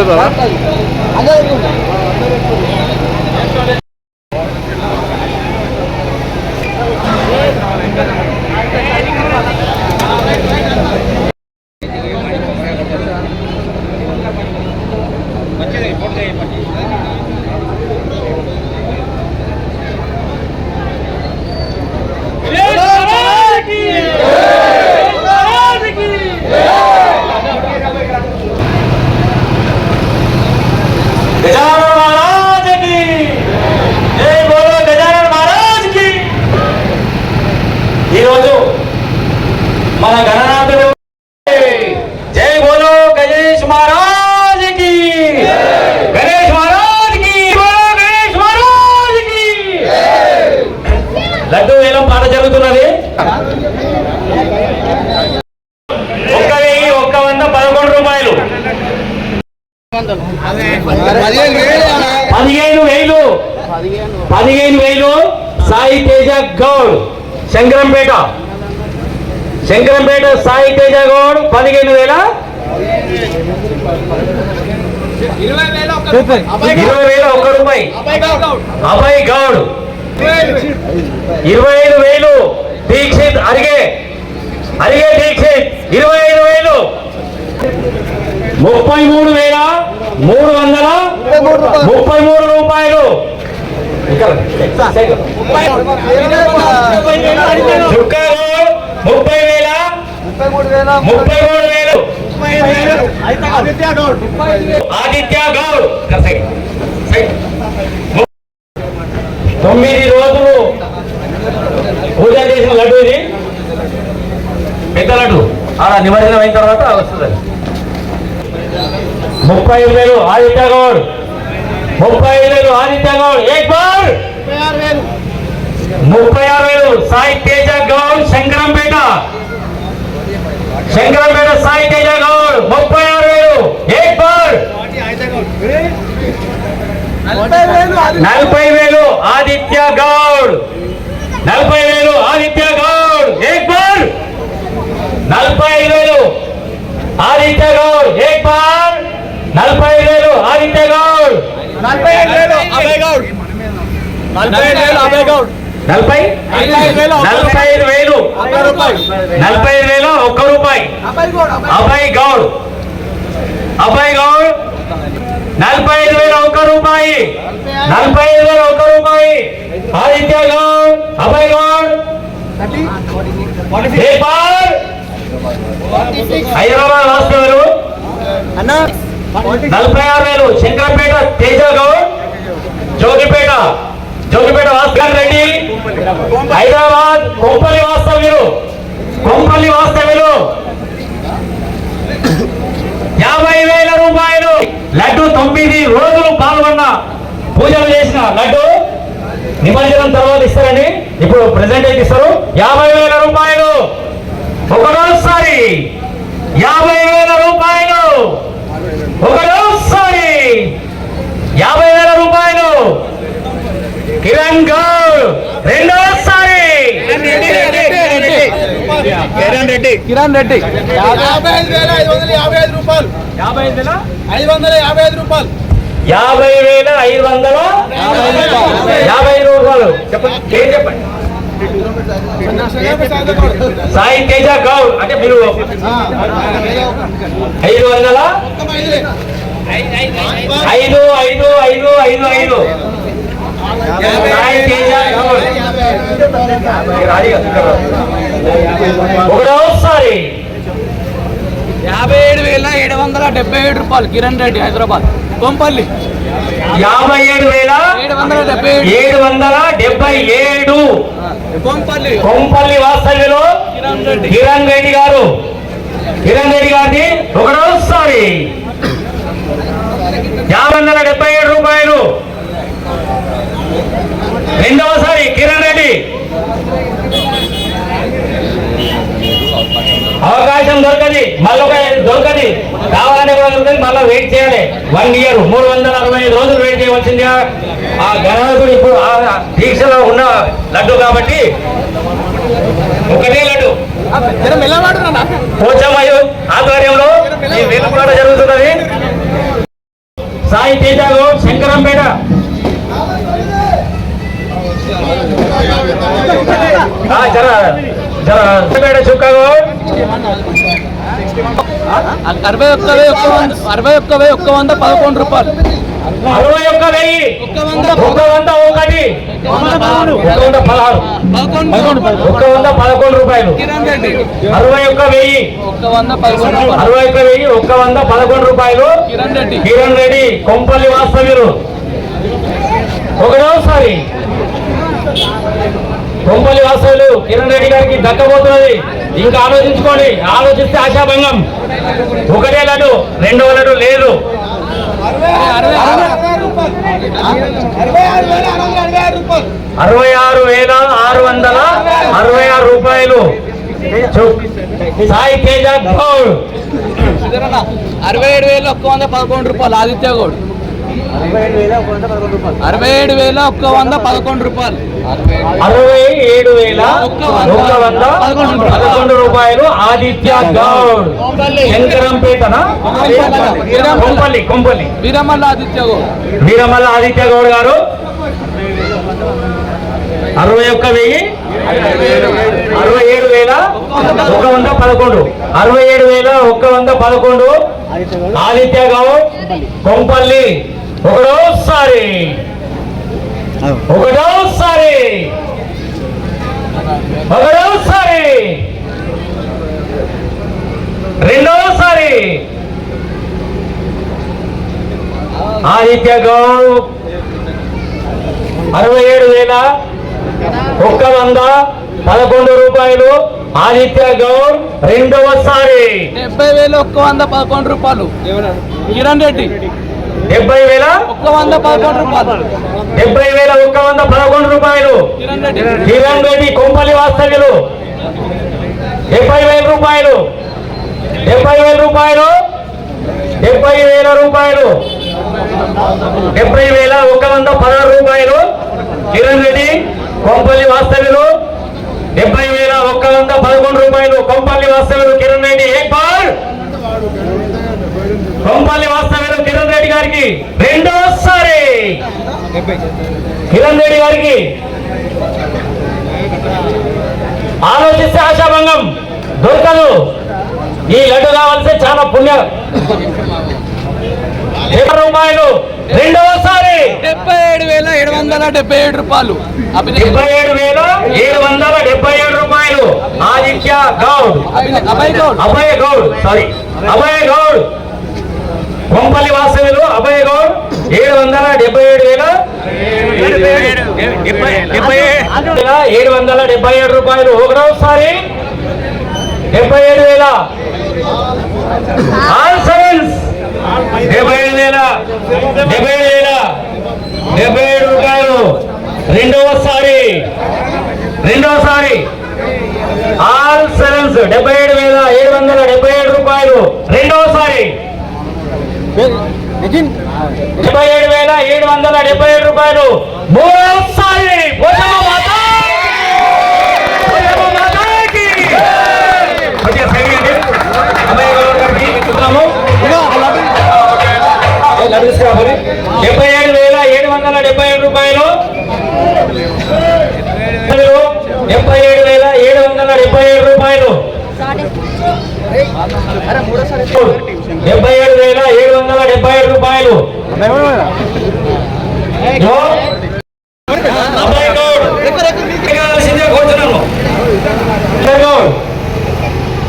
పేరు దాదా Yeah! గజానన మహారాజుకి! జై బోలో గజానన మహారాజుకి! ఈరోజు మన గణనాథుడు జై బోలో గజేష్ మహారాజుకి! గణేష్ మహారాజుకి! బోలో గణేష్ మహారాజుకి! లడ్డు వేలం పాట జరుగుతున్నది. పదిహేను వేలు. పదిహేను వేలు సాయి తేజ గౌడ్. శంకరంపేట. శంకరంపేట సాయి తేజ గౌడ్ పదిహేను వేల. ఇరవై వేల ఒక్క రూపాయి. అభయ్ గౌడ్. ఇరవై ఐదు వేలు దీక్షిత్ అరిగే. అరిగే దీక్షిత్. ఇరవై ఐదు వేలు. ముప్పై మూడు వేల మూడు వందల ముప్పై మూడు రూపాయలు. చుక్కాలు ముప్పై వేల ముప్పై మూడు వేలు. ఆదిత్య గౌడ్. తొమ్మిది రోజులు పూజ చేసిన లడ్డు ఇది. పెద్ద లడ్డు. అలా నిమజ్జనం అయిన తర్వాత వస్తుంది. ముప్పై ఐదు వేలు ఆదిత్య గౌడ్. ముప్పై ఐదు వేలు ఆదిత్య గౌడ్. ఏక్ బార్ ముప్పై ఆరు వేలు సాయి తేజ గౌడ్ శంకరంపేట. శంకరంపేట సాయి తేజ గౌడ్. ముప్పై ఆరు వేలు ఏక్ బార్ నలభై వేలు ఆదిత్య గౌడ్. నలభై వేలు ఆదిత్య గౌడ్. ఏక్ బార్ నలభై ఐదు వేలు ఆదిత్య గౌడ్. ఏక్ బార్ నలభై వేలు ఆదిత్య గౌడ్ నలభై ఐదు వేలు అభయ్ గౌడ్ నలభై ఐదు వేలు అభయ్ గౌడ్ నలభై నలభై ఐదు వేలు నలభై ఐదు వేలు. ఒక్క రూపాయి. నలభై ఐదు వేలు ఒక్క రూపాయి. అభయ్. గౌడ్ అభయ్ గౌడ్ నలభై ఐదు వేల ఒక్క రూపాయి. నలభై ఐదు వేల ఒక్క రూపాయి. ఆదిత్య గౌడ్ అభయ్ గౌడ్ హైదరాబాద్ వాస్తవులు అన్న. నలభై ఆరు వేలు. శంకరపేట తేజ గౌడ్ జోగిపేట. జోగిపేట భాస్కర్ రెడ్డి. హైదరాబాద్ కొంపల్లి వాస్తవ్యులు. కొంపల్లి వాస్తవ్యులు. యాభై వేల రూపాయలు. లడ్డు తొమ్మిది రోజులు పాల్గొన్న పూజలు చేసిన లడ్డు నిమజ్జనం తర్వాత ఇస్తారండి. ఇప్పుడు ప్రెసెంట్ అయితే ఇస్తారు. యాభై వేల రూపాయలు. ఒకరోజుసారి యాభై వేల రూపాయలు. ఒకరోజుసారి యాభై వేల రూపాయలు. కిరణ్ గౌడ్ రెండోసారి. కిరణ్ రెడ్డి. కిరణ్ రెడ్డి. యాభై ఐదు వేల ఐదు వందల యాభై ఐదు రూపాయలు. యాభై వేల ఐదు వందల యాభై ఐదు రూపాయలు. యాభై వేల ఐదు వందల యాభై ఐదు రూపాయలు. చెప్పండి ఏం చెప్పండి? సాయి తేజ గౌడ్. అంటే మీరు ఐదు వందల? ఐదు ఐదు ఐదు ఐదు ఐదు. సాయి తేజ గౌడ్. ఒకటోసారి. యాభై ఏడు వేల ఏడు వందల డెబ్బై ఏడు రూపాయలు కిరణ్ రెడ్డి హైదరాబాద్. కొంపల్లి. యాభై ఏడు వేల ఏడు వందల డెబ్బై ఏడు ఏడు వందల డెబ్బై ఏడు కొంపల్లి. వాస్తవ్యులు కిరణ్ రెడ్డి. గారు. కిరణ్ రెడ్డి గారిని ఒకటోసారి యాభై వందల డెబ్బై ఏడు రూపాయలు. రెండవసారి కిరణ్ రెడ్డి. అవకాశం దొరకది మళ్ళీ దొరకది కావాలని కూడా దొరకది మళ్ళీ వెయిట్ చేయాలి. వన్ ఇయర్ మూడు వందల అరవై ఐదు రోజులు వెయిట్ చేయవలసింది ఆ గణనాథుడు ఇప్పుడు ఆ దీక్షలో ఉన్న లడ్డు కాబట్టి ఒకటే లడ్డు. పోచమయ్య ఆధ్వర్యంలో ఈ వేలుపాట జరుగుతున్నది. సాయి తేజాలు శంకరంపేట. జర జర పేట చుక్కగో. అరవై ఒక్క వెయ్యి ఒక్క వంద అరవై ఒక్క వెయ్యి ఒక్క వంద పదకొండు రూపాయలు. అరవై ఒక్క వెయ్యి. ఒక వంద ఒకటి. ఒక వంద పదహారు. పదకొండు. ఒక వంద పదకొండు రూపాయలు. అరవై ఒక్క వెయ్యి. అరవై ఒక్క వెయ్యి ఒక్క వంద పదకొండు రూపాయలు. కిరణ్ రెడ్డి కొంపల్లి వాస్తవ్యులు. ఒకటోసారి. కొంపల్లి వాస్తవ్యులు కిరణ్ రెడ్డి గారికి దక్కబోతున్నది. ఇంకా ఆలోచించుకోండి. ఆలోచిస్తే ఆశాభంగం. ఒకటే లడ్డు రెండవ లడ్డు లేదు. అరవై ఆరు వేల ఆరు వందల అరవై ఆరు రూపాయలు. సాయి తేజ గౌడ్. అరవై ఏడు వేల ఒక్క వంద పదకొండు రూపాయలు ఆదిత్య గౌడ్. అరవై ఏడు వేల ఒక్క వంద పదకొండు రూపాయలు. అరవై ఏడు వేల ఒక్క వంద పదకొండు పదకొండు రూపాయలు ఆదిత్య గౌడ్. శంకరంపేటనా? కొంపల్లి. కొంపల్లి వీరమల్ల ఆదిత్య గౌడ్. వీరమల్ల ఆదిత్య గౌడ్ గారు. అరవై ఒక్క వెయ్యి. అరవై ఏడు వేల ఒక వంద పదకొండు. అరవై ఏడు వేల ఒక్క వంద పదకొండు. ఆదిత్య గౌడ్. కొంపల్లి. ఒకటోసారి. ఒకటోసారి. ఒకటోసారి. రెండోసారి. ఆదిత్య గౌడ్. అరవై ఏడు వేల ఒక్క వంద పదకొండు రూపాయలు. ఆదిత్య గౌడ్ రెండవసారి డెబ్బై వేల ఒక్క వంద పదకొండు రూపాయలు. కిరణ్ రెడ్డి. డెబ్బై వేల ఒక్క వంద పదకొండు రూపాయలు. డెబ్బై వేల ఒక్క వంద పదకొండు రూపాయలు. కిరణ్ రెడ్డి కొంపల్లి వాస్తవ్యులు డెబ్బై వేల రూపాయలు. డెబ్బై వేల రూపాయలు. డెబ్బై వేల రూపాయలు. డెబ్బై వేల ఒక వంద పదహారు రూపాయలు. కిరణ్ రెడ్డి కొంపల్లి వాస్తవ్యులు డెబ్బై వేల ఒక్క వంద పదకొండు రూపాయలు. కొంపల్లి వాస్తవ్యులు కిరణ్ రెడ్డి. ఏ బార్ కొంపల్లి వాస్తవ్యులు రెడ్డి గారికి రెండోసారి. కిరణ్ రెడ్డి గారికి ఆలోచిస్తే ఆశాభంగం దొరకదు. ఈ లడ్డు కావాల్సి చాలా పుణ్యం. రూపాయలు రెండోసారి. డెబ్బై ఏడు వేల ఏడు వందల డెబ్బై ఏడు రూపాయలు. డెబ్బై ఏడు వేల ఏడు వందల డెబ్బై ఏడు రూపాయలు. ఆదిత్య గౌడ్. అభయ్ గౌడ్. అభయ గౌడ్ సారీ అభయ గౌడ్. కొంపల్లి వాసవిలు అభయ గౌడ్ ఏడు వందల డెబ్బై ఏడు వేల ఏడు వందల డెబ్బై ఏడు రూపాయలు. ఒకటోసారి డెబ్బై ఏడు వేల. ఆల్ సెవెన్స్ డెబ్బై ఏడు వేల. డెబ్బై ఏడు వేల. డెబ్బై ఏడు రూపాయలు. రెండవసారి రెండవసారి ఆల్ సెవెన్స్ డెబ్బై ఏడు వేల ఏడు వందల డెబ్బై ఏడు రూపాయలు. రెండవసారి డెబ్బై ఏడు వేల ఏడు వందల డెబ్బై ఏడు రూపాయలు.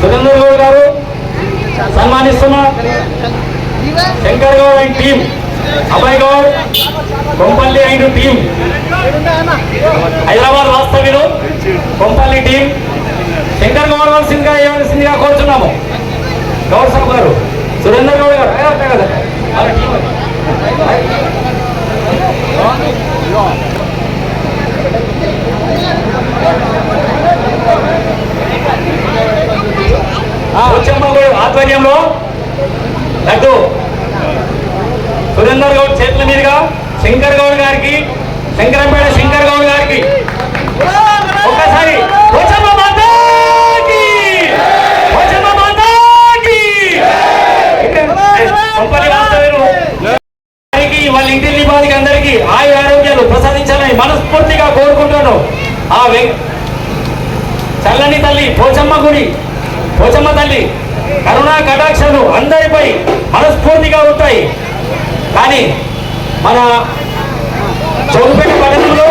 సురేందర్ గౌడ్ గారు సన్మానిస్తున్నా Shankar Goud and team Abhay Goud Kompalli and team Hyderabad వాస్తవ్యులు కొంపల్లి టీం శంకర్ గౌడ్ వలసిందిగా ఇవ్వాల్సిందిగా కోరుచున్నాము గౌడ్ సాబ్ గారు సురేందర్ గౌడ్ గారు ఏ, కదా వాళ్ళ టీం అది. ఆధ్వర్యంలో లడ్డు సురేందర్ గౌడ్ చేతుల మీదుగా శంకర్ గౌడ్ గారికి శంకరంపేట శంకర్ గౌడ్ గారికి ఒక్కసారి పోచమ్మ మాతాకి! పోచమ్మ మాతాకి! కొంపల్లి వాస్తవ్యులు వారికి వాళ్ళ ఇంటి నివాదికి అందరికీ ఆయు ఆరోగ్యాలు ప్రసాదించాలని మనస్ఫూర్తిగా కోరుకుంటున్నాను ఆ వెం- చల్లని తల్లి పోచమ్మ గుడి. పోచమ్మ తల్లి కరుణా కటాక్షలు అందరిపై మనస్ఫూర్తిగా ఉంటాయి. కానీ మన చౌకపేట పట్టణంలో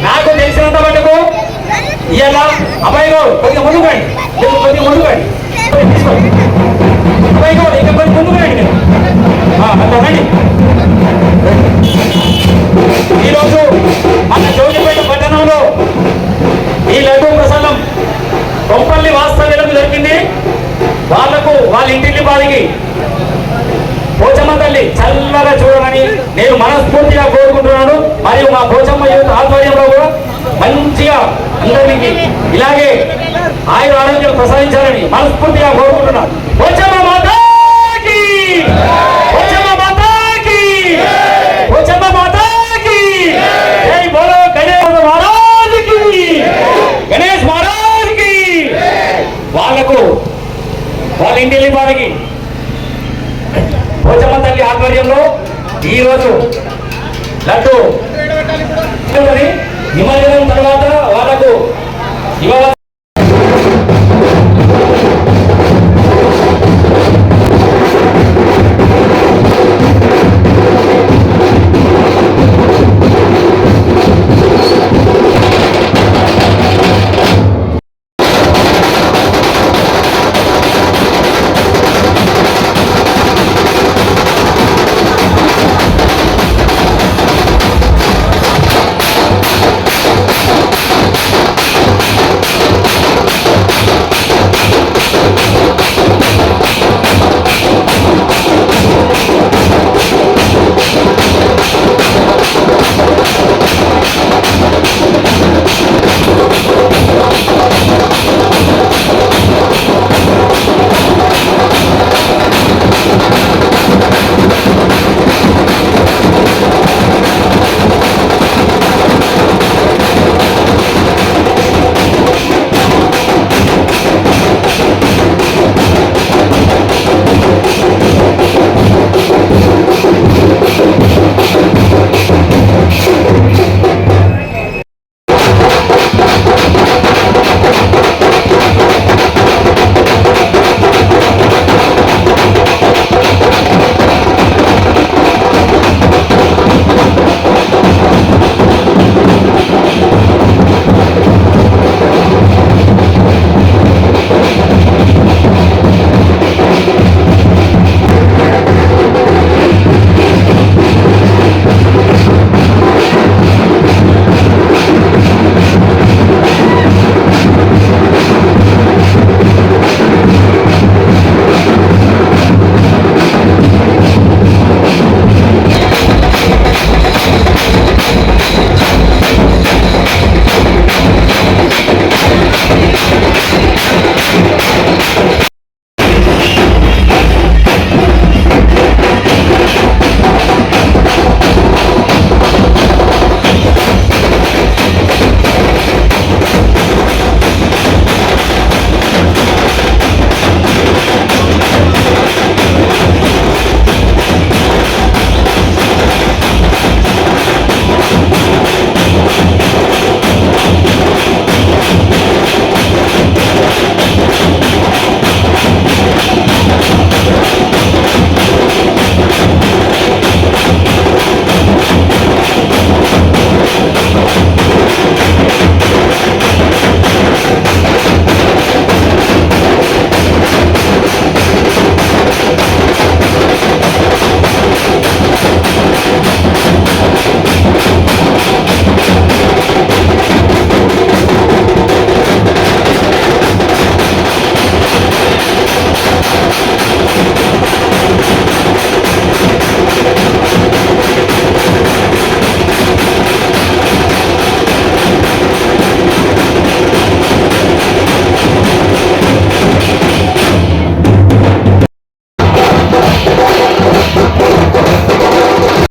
నాకు తెలిసినంత మటుకు ఇలా అబ్బాయి గౌడ్ కొద్దిగా ముందుకోండి కొద్దిగా ముందుకోండి తీసుకోండి. అబ్బాయి గౌడ్ ఇంకా కొద్ది ముందుకోండి రండి. ఈరోజు మన చౌకపేట పట్టణంలో ఈ లడ్డూ ప్రసన్నం కొంపల్లి వాస్తవ్యులకు దొరికింది వాళ్ళకు వాళ్ళ ఇంటిల్లి బాలికి పోచమ్మ తల్లి చల్లగా చూడమని నేను మనస్ఫూర్తిగా కోరుకుంటున్నాను. మరియు మా పోచమ్మ యూత్ ఆధ్వర్యంలో కూడా మంచిగా అందరికి ఇలాగే ఆయుర ఆరోగ్యం ప్రసాదించాలని మనస్ఫూర్తిగా కోరుకుంటున్నాను. పోచమ్మ మాతాకి పోచమ్మ మాతాకి పోచమ్మ మాతాకి జై బోలో గణేష్ మహారాజుకి గణేష్ మహారాజుకి వాళ్ళకు వాళ్ళ ఇంటి వారికి పోచమ్మ తల్లి ఆధ్వర్యంలో ఈరోజు లడ్డు. నిమజ్జనం తర్వాత వాళ్ళకు ఇవ్వ